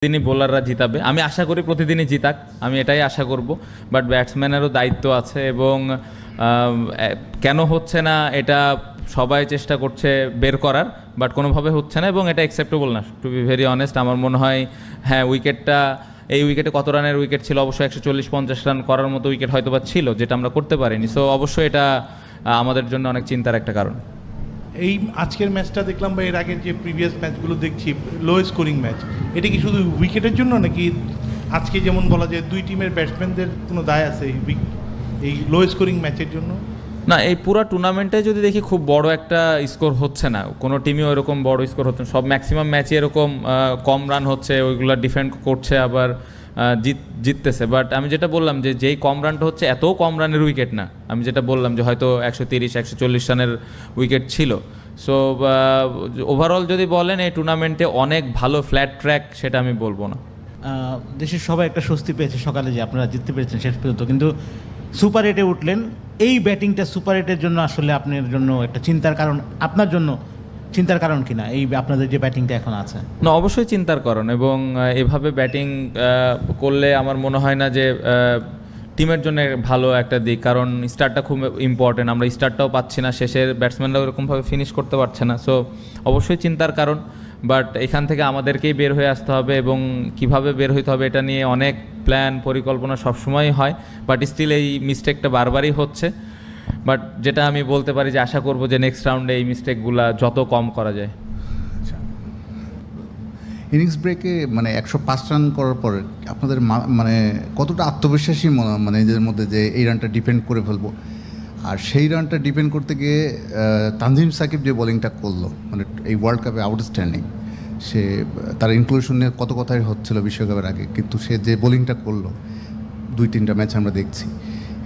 প্রতিদিনই বোলাররা জিতাবে। আমি আশা করি প্রতিদিনই জিতাক, আমি এটাই আশা করব। বাট ব্যাটসম্যানেরও দায়িত্ব আছে এবং কেন হচ্ছে না এটা সবাই চেষ্টা করছে বের করার বাট কোনোভাবে হচ্ছে না এবং এটা অ্যাকসেপ্টেবল না। টু বি ভেরি অনেস্ট আমার মনে হয় হ্যাঁ উইকেটটা, এই উইকেটে কত রানের উইকেট ছিল? অবশ্যই একশো চল্লিশ পঞ্চাশ রান করার মতো উইকেট হয়তো বা ছিল, যেটা আমরা করতে পারিনি। সো অবশ্যই এটা আমাদের জন্য অনেক চিন্তার একটা কারণ। এই আজকের ম্যাচটা দেখলাম বা এর আগের যে প্রিভিয়াস ম্যাচগুলো দেখছি লো স্কোরিং ম্যাচ এটা কি শুধু উইকেটের জন্য নাকি আজকে যেমন বলা যায় দুই টিমের ব্যাটসম্যানদের কোনো দায় আছে এই উইক এই লো স্কোরিং ম্যাচের জন্য? না, এই পুরো টুর্নামেন্টে যদি দেখি খুব বড় একটা স্কোর হচ্ছে না। কোনো টিমই ওইরকম বড় স্কোর হচ্ছে না। সব ম্যাক্সিমাম ম্যাচই এরকম কম রান হচ্ছে, ওইগুলো ডিফেন্ড করছে, আবার জিত, জিততেছে। বাট আমি যেটা বললাম যে, যেই কম রানটা হচ্ছে, এত কম রানের উইকেট না। আমি যেটা বললাম যে, হয়তো একশো তিরিশ, একশো চল্লিশ রানের উইকেট ছিল। সো ওভারঅল যদি বলেন এই টুর্নামেন্টে অনেক ভালো ফ্ল্যাট ট্র্যাক সেটা আমি বলব না। দেশের সবাই একটা স্বস্তি পেয়েছে সকালে যে আপনারা জিততে পেরেছেন শেষ পর্যন্ত। কিন্তু সুপার এটে উঠলেন এই ব্যাটিংটা সুপার এটের জন্য আসলে আপনার জন্য একটা চিন্তার কারণ আপনার জন্য চিন্তার কারণ কি না এই আপনাদের যে ব্যাটিংটা এখন আছে? না অবশ্যই চিন্তার কারণ এবং এভাবে ব্যাটিং করলে আমার মনে হয় না যে টিমের জন্য ভালো একটা দিক, কারণ স্টারটা খুব ইম্পর্টেন্ট আমরা স্টারটাও পাচ্ছি না, শেষের ব্যাটসম্যানরা ওরকমভাবে ফিনিশ করতে পারছে না সো অবশ্যই চিন্তার কারণ বাট এখান থেকে আমাদেরকেই বের হয়ে আসতে হবে এবং কীভাবে বের হইতে হবে এটা নিয়ে অনেক প্ল্যান পরিকল্পনা সবসময়ই হয় বাট স্টিল এই মিস্টেকটা বারবারই হচ্ছে বাট যেটা আমি বলতে পারি যে আশা করব যে নেক্সট রাউন্ডে এই মিস্টেকগুলো যত কম করা যায়। ইনিংস ব্রেকে মানে একশো পাঁচ রান করার পর আপনাদের মানে কতটা আত্মবিশ্বাসী মানে নিজের মধ্যে যে এই রানটা ডিপেন্ড করে ফেলব? আর সেই রানটা ডিপেন্ড করতে গিয়ে তানজিম সাকিব যে বোলিংটা করল মানে এই ওয়ার্ল্ড কাপে আউটস্ট্যান্ডিং সে, তার ইনক্লুশন নিয়ে কত কথাই হচ্ছিল বিশ্বকাপের আগে, কিন্তু সে যে বোলিংটা করল দুই তিনটা ম্যাচ আমরা দেখছি।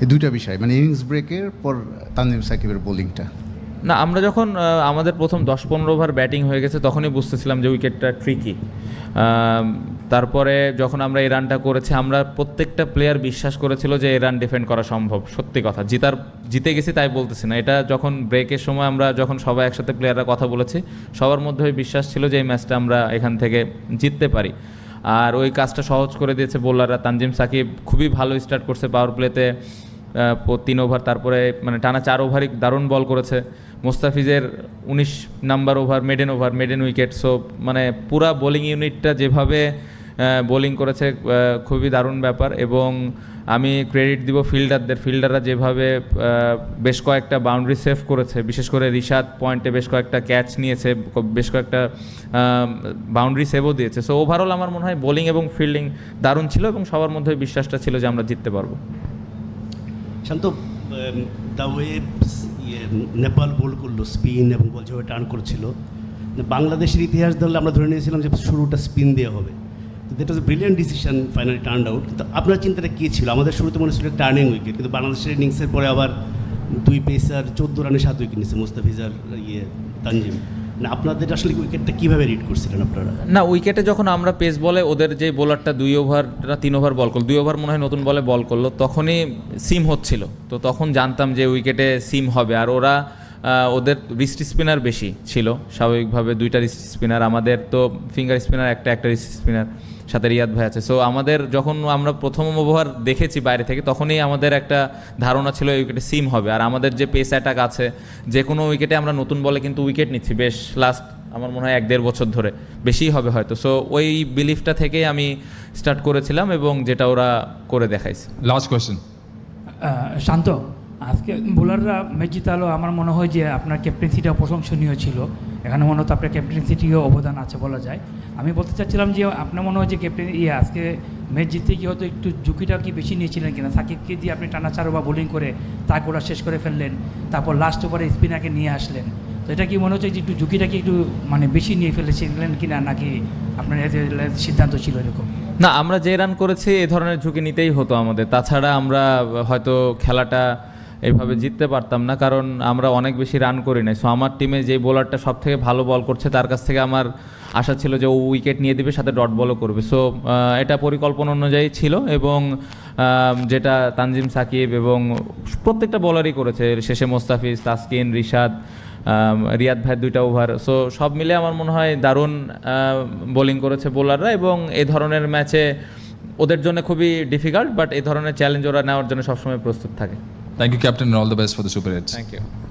এই দুইটা বিষয় মানে ইনিংস ব্রেকের পর তানজিম সাকিবের বোলিংটা না, আমরা যখন আমাদের প্রথম দশ পনেরো ওভার ব্যাটিং হয়ে গেছে, তখনই বুঝতেছিলাম যে উইকেটটা ট্রিকি তারপরে যখন আমরা এই রানটা করেছি, আমরা প্রত্যেকটা প্লেয়ার বিশ্বাস করেছিল যে এই রান ডিফেন্ড করা সম্ভব, সত্যি কথা। জিতার, জিতে গেছি তাই বলতেছি না। এটা যখন ব্রেকের সময় আমরা যখন সবাই একসাথে প্লেয়াররা কথা বলেছি, সবার মধ্যে বিশ্বাস ছিল যে এই ম্যাচটা আমরা এখান থেকে জিততে পারি। আর ওই কাজটা সহজ করে দিয়েছে বোলাররা তানজিম সাকিব খুবই ভালো স্টার্ট করছে পাওয়ার প্লেতে তিন ওভার, তারপরে মানে টানা চার ওভারই দারুণ বল করেছে। মোস্তাফিজের উনিশ number over, maiden over, maiden wicket. So মানে পুরা বোলিং ইউনিটটা যেভাবে বোলিং করেছে খুবই দারুণ ব্যাপার। এবং আমি ক্রেডিট দিব ফিল্ডারদের ফিল্ডাররা যেভাবে বেশ কয়েকটা বাউন্ডারি সেভ করেছে। বিশেষ করে রিশাদ পয়েন্টে বেশ কয়েকটা ক্যাচ নিয়েছে বেশ কয়েকটা বাউন্ডারি সেভও দিয়েছে। সো ওভারঅল আমার মনে হয় বোলিং এবং ফিল্ডিং দারুণ ছিল এবং সবার মধ্যে বিশ্বাসটা ছিল যে আমরা জিততে পারব। শান্ত দ্য ওয়ে ইয়ে নেপাল বোল করল স্পিন এবং বল যেভাবে টার্ন করছিল। বাংলাদেশের ইতিহাস ধরলে আমরা ধরে নিয়েছিলাম যে শুরুটা স্পিন দেওয়া হবে। তো that was brilliant decision finally turn out কিন্তু আপনার চিন্তাটা কী ছিল? আমাদের শুরুতে মনে ছিল টার্নিং উইকেট কিন্তু বাংলাদেশের ইনিংসের পরে আবার দুই পেসার চোদ্দ রানে সাত উইকেট নিচ্ছে মুস্তাফিজার ইয়ে তানজিম। না আপনাদের আসলে উইকেটটা কীভাবে রিড করছিলেন আপনারা? না উইকেটে যখন আমরা পেস বলে, ওদের যে বোলারটা দুই ওভার না, তিন ওভার বল করল, দুই ওভার মনে হয় নতুন বলে বল করল, তখনই সিম হচ্ছিল। তো তখন জানতাম যে উইকেটে সিম হবে। আর ওরা ওদের রিস্ট স্পিনার বেশি ছিল। স্বাভাবিকভাবে দুইটা রিস্ট স্পিনার আমাদের তো ফিঙ্গার স্পিনার একটা একটা রিস্ট স্পিনার সাথে রিয়াদ ভাই আছে। সো আমাদের যখন আমরা প্রথম ওভার দেখেছি বাইরে থেকে তখনই আমাদের একটা ধারণা ছিল এই উইকেটে সিম হবে। আর আমাদের যে পেস অ্যাটাক আছে যে কোনো উইকেটে আমরা নতুন বলে কিন্তু উইকেট নিচ্ছি। বেশ লাস্ট আমার মনে হয় এক দেড় বছর ধরে বেশিই হবে হয়তো। সো ওই বিলিফটা থেকেই আমি স্টার্ট করেছিলাম এবং যেটা ওরা করে দেখাইছে। লাস্ট. আহ, শান্ত আজকে বোলাররা ম্যাচ জিতালো আমার মনে হয় যে আপনার ক্যাপ্টেন্সিটা প্রশংসনীয় ছিল। এখানে মনে হতো আপনার ক্যাপ্টেন্সিটিও অবদান আছে বলা যায়। আমি বলতে চাচ্ছিলাম যে আপনার মনে হয় যে ক্যাপ্টেন ইয়ে আজকে ম্যাচ জিততে গিয়ে হয়তো একটু ঝুঁকিটা কি বেশি নিয়েছিলেন কিনা? সাকিবকে দিয়ে আপনি টানা চারো বা বোলিং করে তাকে ওরা শেষ করে ফেললেন, তারপর লাস্ট ওভারে স্পিনারকে নিয়ে আসলেন। তো এটা কি মনে হচ্ছে যে একটু ঝুঁকিটা কি একটু মানে বেশি নিয়ে ফেলেছিলেন কিনা, নাকি আপনার সিদ্ধান্ত ছিল এরকম? না, আমরা যে রান করেছি, এ ধরনের ঝুঁকি নিতেই হতো আমাদের। তাছাড়া আমরা হয়তো খেলাটা এইভাবে জিততে পারতাম না, কারণ আমরা অনেক বেশি রান করি নাই। সো আমার টিমে যে বোলারটা সব থেকে ভালো বল করছে, তার কাছ থেকে আমার আশা ছিল যে ও উইকেট নিয়ে দেবে, সাথে ডট বলও করবে। সো এটা পরিকল্পনা অনুযায়ী ছিল এবং যেটা তানজিম সাকিব এবং প্রত্যেকটা বলারই করেছে। শেষে মোস্তাফিজ, তাসকিন, রিশাদ রিয়াদ ভাই দুইটা ওভার সো সব মিলে আমার মনে হয় দারুণ বোলিং করেছে বোলাররা এবং এ ধরনের ম্যাচে ওদের জন্য খুবই ডিফিকাল্ট বাট এই ধরনের চ্যালেঞ্জ ওরা নেওয়ার জন্য সবসময় প্রস্তুত থাকে। Thank you, Captain, and all the best for the Super Hits. Thank you.